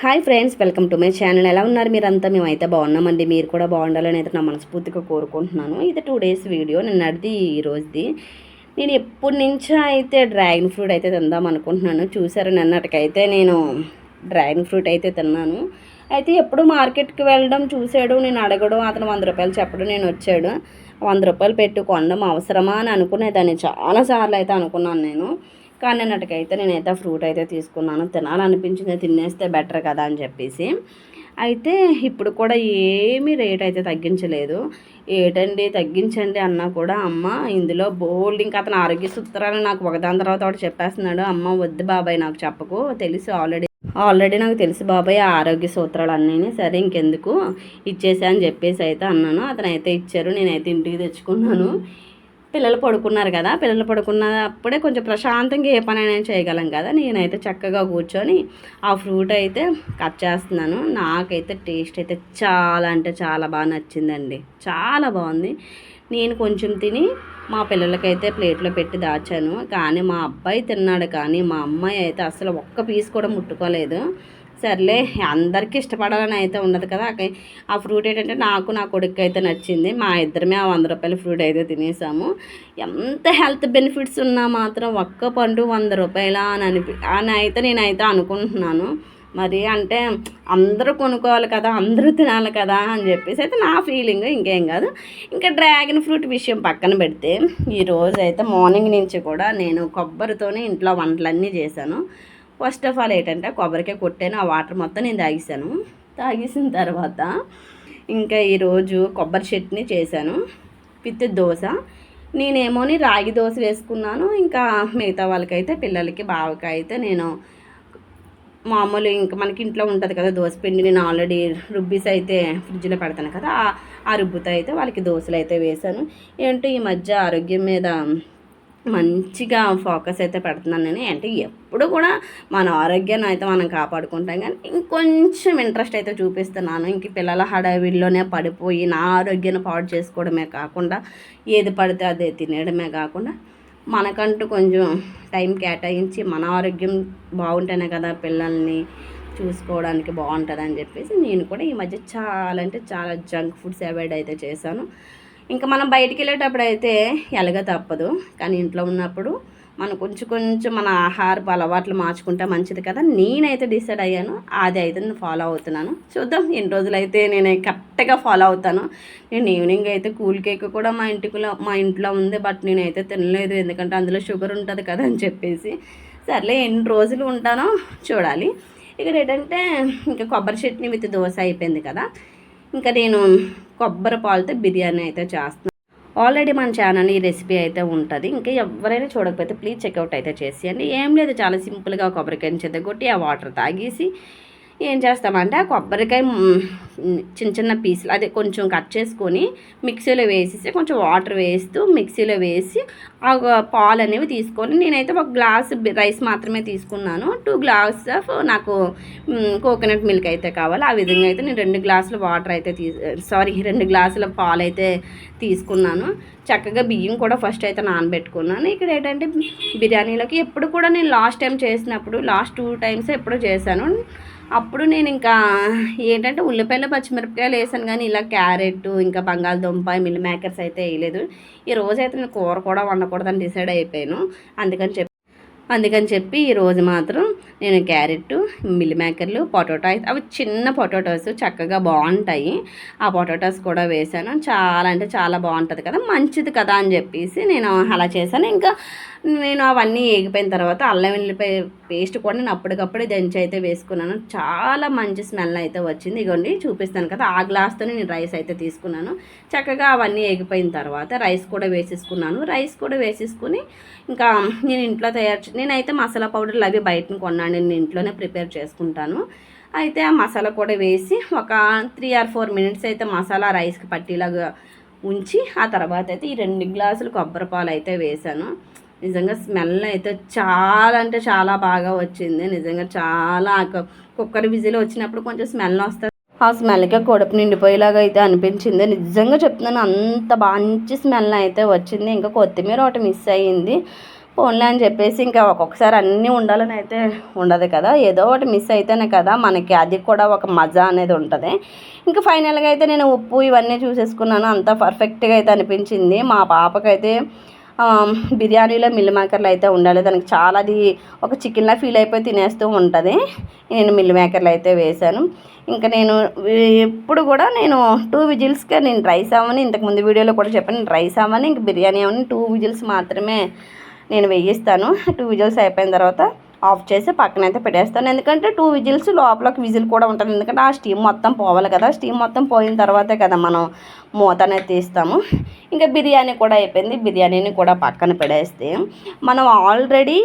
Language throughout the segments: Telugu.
Hi friends welcome to my channel. ఎలా ఉన్నారు మీరంతా? మేమైతే బాగున్నామండి. మీరు కూడా బాగుండాలని అయితే నా మనస్ఫూర్తిగా కోరుకుంటున్నాను. ఇది టూ డేస్ వీడియో నిన్నటిది ఈ రోజుది. నేను ఎప్పటి నుంచో అయితే డ్రాగన్ ఫ్రూట్ అయితే తిందాం అనుకుంటున్నాను. చూసారు నిన్నటికైతే నేను డ్రాగన్ ఫ్రూట్ అయితే తిన్నాను. అయితే ఎప్పుడు మార్కెట్కి వెళ్ళడం చూసాడు నేను అడగడం అతను వంద రూపాయలు చెప్పడం నేను వచ్చాడు. వంద రూపాయలు పెట్టి కొనడం అవసరమా అని అనుకునేదాన్ని. చాలాసార్లు అయితే అనుకున్నాను నేను. కానీ నిన్నటికైతే నేనైతే ఫ్రూట్ అయితే తీసుకున్నాను. తినాలనిపించింది తినేస్తే బెటర్ కదా అని చెప్పేసి. అయితే ఇప్పుడు కూడా ఏమీ రేట్ అయితే తగ్గించలేదు. ఏటండి? తగ్గించండి అన్నా కూడా అమ్మ ఇందులో బోల్డ్ ఇంకా అతను ఆరోగ్య సూత్రాలు నాకు ఒకదాని తర్వాత ఒకటి చెప్పేస్తున్నాడు. అమ్మ వద్దు బాబాయ్ నాకు చెప్పకు. తెలుసు ఆల్రెడీ ఆల్రెడీ నాకు తెలుసు బాబాయ్ ఆ ఆరోగ్య సూత్రాలు అన్నీ సరే ఇంకెందుకు? ఇచ్చేసా అని చెప్పేసి అయితే అన్నాను. అతను అయితే ఇచ్చారు. నేనైతే ఇంటికి తెచ్చుకున్నాను. పిల్లలు పడుకున్నారు కదా పిల్లలు పడుకున్నప్పుడే కొంచెం ప్రశాంతంగా ఏ పనైనా చేయగలం కదా. నేనైతే చక్కగా కూర్చొని ఆ ఫ్రూట్ అయితే కట్ చేస్తున్నాను. నాకైతే టేస్ట్ అయితే చాలా అంటే చాలా బాగా నచ్చిందండి. చాలా బాగుంది. నేను కొంచెం తిని మా పిల్లలకైతే ప్లేట్లో పెట్టి దాచాను. కానీ మా అబ్బాయి తిన్నాడు కానీ మా అమ్మాయి అయితే అసలు ఒక్క పీస్ కూడా ముట్టుకోలేదు. సర్లే అందరికీ ఇష్టపడాలని అయితే ఉండదు కదా. ఆ ఫ్రూట్ ఏంటంటే నాకు నా కొడుకు అయితే నచ్చింది. మా ఇద్దరమే ఆ వంద రూపాయల ఫ్రూట్ అయితే తినేసాము. ఎంత హెల్త్ బెనిఫిట్స్ ఉన్నా మాత్రం ఒక్క పండు వంద రూపాయల అని అనిపి అని అయితే నేనైతే అనుకుంటున్నాను. మరి అంటే అందరూ కొనుక్కోవాలి కదా అందరూ తినాలి కదా అని చెప్పేసి అయితే నా ఫీలింగ్ ఇంకేం కాదు. ఇంకా డ్రాగన్ ఫ్రూట్ విషయం పక్కన పెడితే ఈరోజు అయితే మార్నింగ్ నుంచి కూడా నేను కొబ్బరితోనే ఇంట్లో వంటలన్నీ చేశాను. ఫస్ట్ ఆఫ్ ఆల్ ఏంటంటే కొబ్బరికాయ కొట్టాను ఆ వాటర్ మొత్తం నేను తాగేసాను తాగేసిన తర్వాత ఇంకా ఈరోజు కొబ్బరి చట్నీ చేశాను విత్ దోశ. నేనేమోని రాగి దోశ వేసుకున్నాను ఇంకా మిగతా వాళ్ళకైతే పిల్లలకి బావకైతే అయితే నేను మామూలు ఇంకా మనకి ఇంట్లో ఉంటుంది కదా దోశ పిండి నేను ఆల్రెడీ రుబ్బీస్ అయితే ఫ్రిడ్జ్లో పెడతాను కదా ఆ రుబ్బుతో అయితే వాళ్ళకి దోశలు అయితే వేశాను. ఏంటో ఈ మధ్య ఆరోగ్యం మీద మంచిగా ఫోకస్ అయితే పెడుతున్నాను నేను. అంటే ఎప్పుడు కూడా మన ఆరోగ్యాన్ని అయితే మనం కాపాడుకుంటాం కానీ ఇంకొంచెం ఇంట్రెస్ట్ అయితే చూపిస్తున్నాను. ఇంక పిల్లల హడావిడిలోనే పడిపోయి నా ఆరోగ్యాన్ని పాడు చేసుకోవడమే కాకుండా ఏది పడితే అదే తినేయడమే కాకుండా మనకంటూ కొంచెం టైం కేటాయించి మన ఆరోగ్యం బాగుంటేనే కదా పిల్లల్ని చూసుకోవడానికి బాగుంటుంది అని చెప్పేసి నేను కూడా ఈ మధ్య చాలా అంటే చాలా జంక్ ఫుడ్స్ అవాయిడ్ అయితే చేశాను. ఇంకా మనం బయటికి వెళ్ళేటప్పుడు అయితే ఎలాగ తప్పదు. కానీ ఇంట్లో ఉన్నప్పుడు మనం కొంచెం కొంచెం మన ఆహారపు అలవాట్లు మార్చుకుంటే మంచిది కదా. నేనైతే డిసైడ్ అయ్యాను అది అయితే నేను ఫాలో అవుతున్నాను. చూద్దాం ఎన్ని రోజులైతే నేను కరెక్ట్గా ఫాలో అవుతాను. నేను ఈవినింగ్ అయితే కూల్ కేక్ కూడా మా ఇంటికిలో మా ఇంట్లో ఉంది బట్ నేనైతే తినలేదు. ఎందుకంటే అందులో షుగర్ ఉంటుంది కదా అని చెప్పేసి. సర్లే ఎన్ని రోజులు ఉంటానో చూడాలి. ఇక్కడ ఏంటంటే ఇంకా కొబ్బరి చట్నీ విత్ దోశ అయిపోయింది కదా. ఇంకా నేను కొబ్బరి పాలతో బిర్యానీ అయితే చేస్తున్నాను ఆల్రెడీ మన ఛానల్ ఈ రెసిపీ అయితే ఉంటుంది. ఇంకా ఎవరైనా చూడకపోతే ప్లీజ్ చెక్అవుట్ అయితే చేసేయండి. ఏం లేదు చాలా సింపుల్గా కొబ్బరికాయని చెద్దగొట్టి ఆ వాటర్ తాగేసి ఏం చేస్తామంటే ఆ కొబ్బరికాయ చిన్న చిన్న పీసులు అదే కొంచెం కట్ చేసుకొని మిక్సీలో వేసేసి కొంచెం వాటర్ వేస్తూ మిక్సీలో వేసి ఆ పాలు అనేవి తీసుకొని నేనైతే ఒక గ్లాస్ రైస్ మాత్రమే తీసుకున్నాను. టూ గ్లాస్ ఆఫ్ నాకు కోకోనట్ మిల్క్ అయితే కావాలి. ఆ విధంగా అయితే నేను రెండు గ్లాసుల వాటర్ అయితే తీ సారీ రెండు గ్లాసుల పాలు అయితే తీసుకున్నాను. చక్కగా బియ్యం కూడా ఫస్ట్ అయితే నానబెట్టుకున్నాను. ఇక్కడ ఏంటంటే బిర్యానీలోకి ఎప్పుడు కూడా నేను లాస్ట్ టైం చేసినప్పుడు లాస్ట్ టూ టైమ్స్ ఎప్పుడో చేశాను. అప్పుడు నేను ఇంకా ఏంటంటే ఉల్లిపాయలు పచ్చిమిరపకాయలు వేసాను కానీ ఇలా క్యారెట్ ఇంకా బంగాళదుంప మిల్ మేకర్స్ అయితే వేయలేదు. ఈ రోజు అయితే నేను కూర కూడా వండకూడదని డిసైడ్ అయిపోయాను. అందుకని చెప్పి అందుకని చెప్పి ఈరోజు మాత్రం నేను క్యారెట్ మిల్ మేకర్లు పొటాటో అవి చిన్న పొటాటోస్ చక్కగా బాగుంటాయి. ఆ పొటాటోస్ కూడా వేసాను. చాలా అంటే చాలా బాగుంటుంది కదా మంచిది కదా అని చెప్పేసి నేను అలా చేశాను. ఇంకా నేను అవన్నీ ఏగిపోయిన తర్వాత అల్లం వెల్లిపాయ పేస్ట్ కూడా నేను అప్పటికప్పుడే దంచి అయితే వేసుకున్నాను. చాలా మంచి స్మెల్ అయితే వచ్చింది. ఇగోండి చూపిస్తాను కదా ఆ గ్లాస్తో నేను రైస్ అయితే తీసుకున్నాను. చక్కగా అవన్నీ ఏగిపోయిన తర్వాత రైస్ కూడా వేసేసుకున్నాను. రైస్ కూడా వేసేసుకుని ఇంకా నేను ఇంట్లో తయారు నేనైతే మసాలా పౌడర్లు అవి బయటను కొన్నాను. నేను ఇంట్లోనే ప్రిపేర్ చేసుకుంటాను. అయితే ఆ మసాలా కూడా వేసి ఒక త్రీ ఆర్ ఫోర్ మినిట్స్ అయితే మసాలా రైస్కి పట్టేలాగా ఉంచి ఆ తర్వాత అయితే ఈ రెండు గ్లాసులు కొబ్బరి పాలు అయితే వేసాను. నిజంగా స్మెల్ అయితే చాలా అంటే చాలా బాగా వచ్చింది. నిజంగా చాలా కుక్కర్ విజిల్ వచ్చినప్పుడు కొంచెం స్మెల్ వస్తుంది. ఆ స్మెల్గా కడుపు నిండిపోయేలాగా అయితే అనిపించింది. నిజంగా చెప్తున్నాను అంత మంచి స్మెల్ అయితే వచ్చింది. ఇంకా కొత్తిమీర ఒకటి మిస్ అయ్యింది. పోన్లే అని చెప్పేసి ఇంకా ఒక్కొక్కసారి అన్నీ ఉండాలని అయితే ఉండదు కదా. ఏదో ఒకటి మిస్ అయితేనే కదా మనకి అది కూడా ఒక మజా అనేది ఉంటుంది. ఇంకా ఫైనల్గా అయితే నేను ఉప్పు ఇవన్నీ చూసేసుకున్నాను. అంతా పర్ఫెక్ట్గా అయితే అనిపించింది. మా పాపకైతే బిర్యానీలో మిల్ మేకర్లు అయితే ఉండాలి. దానికి చాలా అది ఒక చికెన్లా ఫీల్ అయిపోయి తినేస్తూ ఉంటుంది. నేను మిల్ మేకర్లు అయితే వేశాను. ఇంకా నేను ఎప్పుడు కూడా నేను టూ విజిల్స్కే నేను రైస్ అవ్వని ఇంతకుముందు వీడియోలో కూడా చెప్పాను రైస్ అవ్వని ఇంక బిర్యానీ అవ్వని టూ విజిల్స్ మాత్రమే నేను వేయిస్తాను. టూ విజిల్స్ అయిపోయిన తర్వాత ఆఫ్ చేసి పక్కనైతే పెట్టేస్తాను. ఎందుకంటే టూ విజిల్స్ లోపలకి విజిల్ కూడా ఉంటుంది. ఎందుకంటే ఆ స్టీమ్ మొత్తం పోవాలి కదా. స్టీమ్ మొత్తం పోయిన తర్వాతే కదా మనం మూత అనేది తీస్తాము. ఇంకా బిర్యానీ కూడా అయిపోయింది. బిర్యానీని కూడా పక్కన పెడేస్తే మనం ఆల్రెడీ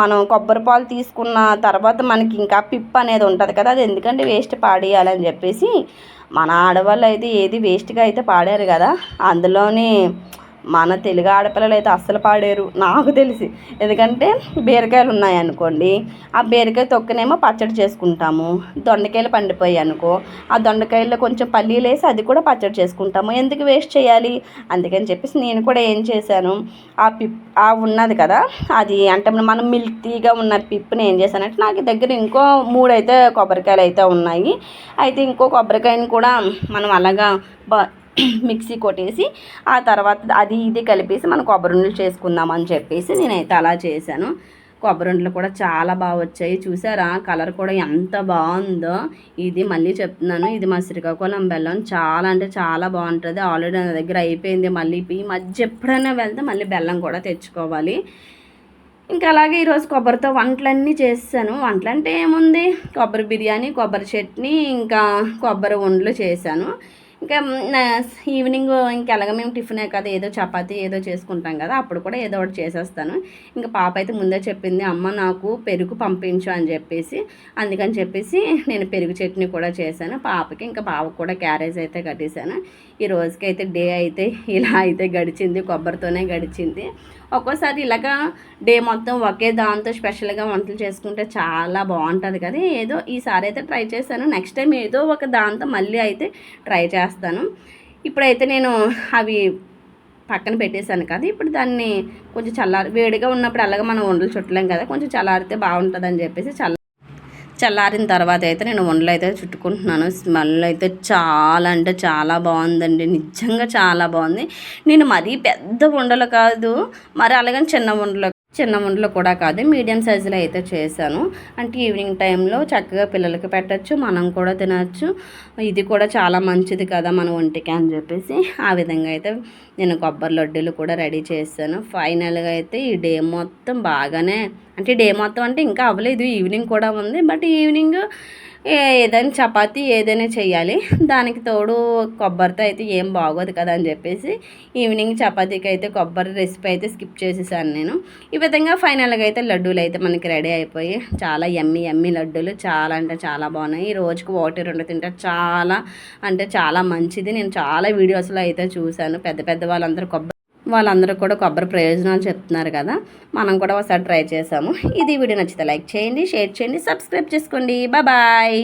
మనం కొబ్బరి పాలు తీసుకున్న తర్వాత మనకి ఇంకా పిప్ అనేది ఉంటుంది కదా. అది ఎందుకంటే వేస్ట్ పాడేయాలని చెప్పేసి మన ఆడవాళ్ళు అయితే ఏది వేస్ట్గా అయితే పాడారు కదా. అందులోని మన తెలుగు ఆడపిల్లలు అయితే అస్సలు పాడేరు. నాకు తెలిసి. ఎందుకంటే బీరకాయలు ఉన్నాయనుకోండి ఆ బీరకాయ తొక్కనేమో పచ్చడి చేసుకుంటాము. దొండకాయలు పండిపోయాయి అనుకో. ఆ దొండకాయల్లో కొంచెం పల్లీలు వేసి అది కూడా పచ్చడి చేసుకుంటాము. ఎందుకు వేస్ట్ చేయాలి? అందుకని చెప్పేసి నేను కూడా ఏం చేశాను. ఆ పిప్ ఆ ఉన్నది కదా అది అంటే మనం మిల్తీగా ఉన్న పిప్పుని ఏం చేశానంటే నాకు దగ్గర ఇంకో మూడైతే కొబ్బరికాయలు అయితే ఉన్నాయి. అయితే ఇంకో కొబ్బరికాయని కూడా మనం అలాగా బ మిక్సీ కొట్టేసి ఆ తర్వాత అది ఇది కలిపేసి మనం కొబ్బరి ఉండలు చేసుకుందాం అని చెప్పేసి నేనైతే అలా చేశాను. కొబ్బరి ఉండలు కూడా చాలా బాగా వచ్చాయి. చూసారా? కలర్ కూడా ఎంత బాగుందో. ఇది మళ్ళీ చెప్తున్నాను. ఇది మా శ్రీకాకుళం బెల్లం. చాలా అంటే చాలా బాగుంటుంది. ఆల్రెడీ నా దగ్గర అయిపోయింది మళ్ళీ. ఈ మధ్య ఎప్పుడైనా వెళ్తే మళ్ళీ బెల్లం కూడా తెచ్చుకోవాలి. ఇంకా అలాగే ఈరోజు కొబ్బరితో వంటలన్నీ చేశాను. వంటలు అంటే ఏముంది? కొబ్బరి బిర్యానీ కొబ్బరి చట్నీ ఇంకా కొబ్బరి ఉండలు చేశాను. ఇంకా నా ఈవినింగ్ ఇంకా ఎలాగ మేము టిఫినే కదా ఏదో చపాతి ఏదో చేసుకుంటాం కదా అప్పుడు కూడా ఏదో ఒకటి చేసేస్తాను. ఇంకా పాప అయితే ముందే చెప్పింది అమ్మ నాకు పెరుగు పంపించు అని చెప్పేసి అందుకని చెప్పేసి నేను పెరుగు చట్నీ కూడా చేశాను. పాపకి ఇంకా బావకు కూడా క్యారేజ్ అయితే కట్టేశాను. ఈ రోజుకి అయితే డే అయితే ఇలా అయితే గడిచింది కొబ్బరితోనే గడిచింది. ఒక్కోసారి ఇలాగా డే మొత్తం ఒకే దాంతో స్పెషల్గా వంటలు చేసుకుంటే చాలా బాగుంటుంది కదా. ఏదో ఈసారి అయితే ట్రై చేశాను. నెక్స్ట్ టైం ఏదో ఒక దాంతో మళ్ళీ అయితే ట్రై చేస్తాను. ఇప్పుడైతే నేను అవి పక్కన పెట్టేశాను కదా. ఇప్పుడు దాన్ని కొంచెం చల్లారి వేడిగా ఉన్నప్పుడు అలాగే మనం వండలు చుట్టలేం కదా. కొంచెం చల్లారితే బాగుంటుందని చెప్పేసి చల్ల చల్లారిన తర్వాత అయితే నేను వండలు అయితే చుట్టుకుంటున్నాను. స్మెల్ అయితే చాలా అంటే చాలా బాగుందండి. నిజంగా చాలా బాగుంది. నేను మరీ పెద్ద ఉండలు కాదు మరి అలాగని చిన్న ఉండలు చిన్న వంటలు కూడా కాదు మీడియం సైజులో అయితే చేశాను. అంటే ఈవినింగ్ టైంలో చక్కగా పిల్లలకి పెట్టచ్చు మనం కూడా తినచ్చు. ఇది కూడా చాలా మంచిది కదా మన ఒంటికి అని చెప్పేసి ఆ విధంగా అయితే నేను కొబ్బరి లడ్డూలు కూడా రెడీ చేశాను. ఫైనల్గా అయితే ఈ డే మొత్తం బాగానే అంటే డే మొత్తం అంటే ఇంకా అవ్వలేదు ఈవినింగ్ కూడా ఉంది. బట్ ఈవినింగ్ ఏదైనా చపాతీ ఏదైనా చేయాలి దానికి తోడు కొబ్బరితో అయితే ఏం బాగోదు కదా అని చెప్పేసి ఈవినింగ్ చపాతీకి అయితే కొబ్బరి రెసిపీ అయితే స్కిప్ చేసేసాను నేను. ఈ విధంగా ఫైనల్గా అయితే లడ్డూలు అయితే మనకి రెడీ అయిపోయి చాలా ఎమ్మి ఎమ్మి లడ్డూలు చాలా అంటే చాలా బాగున్నాయి. ఈ రోజుకి ఒకటి రెండు తింటే చాలా అంటే చాలా మంచిది. నేను చాలా వీడియోస్లో అయితే చూశాను. పెద్ద పెద్ద వాళ్ళందరూ కొబ్బరి వాళ్ళందరూ కూడా కొబ్బరి ప్రయోజనాలు చెప్తున్నారు కదా. మనం కూడా ఒకసారి ట్రై చేసాము. ఇది వీడియో నచ్చితే లైక్ చేయండి షేర్ చేయండి సబ్స్క్రైబ్ చేసుకోండి. బాయ్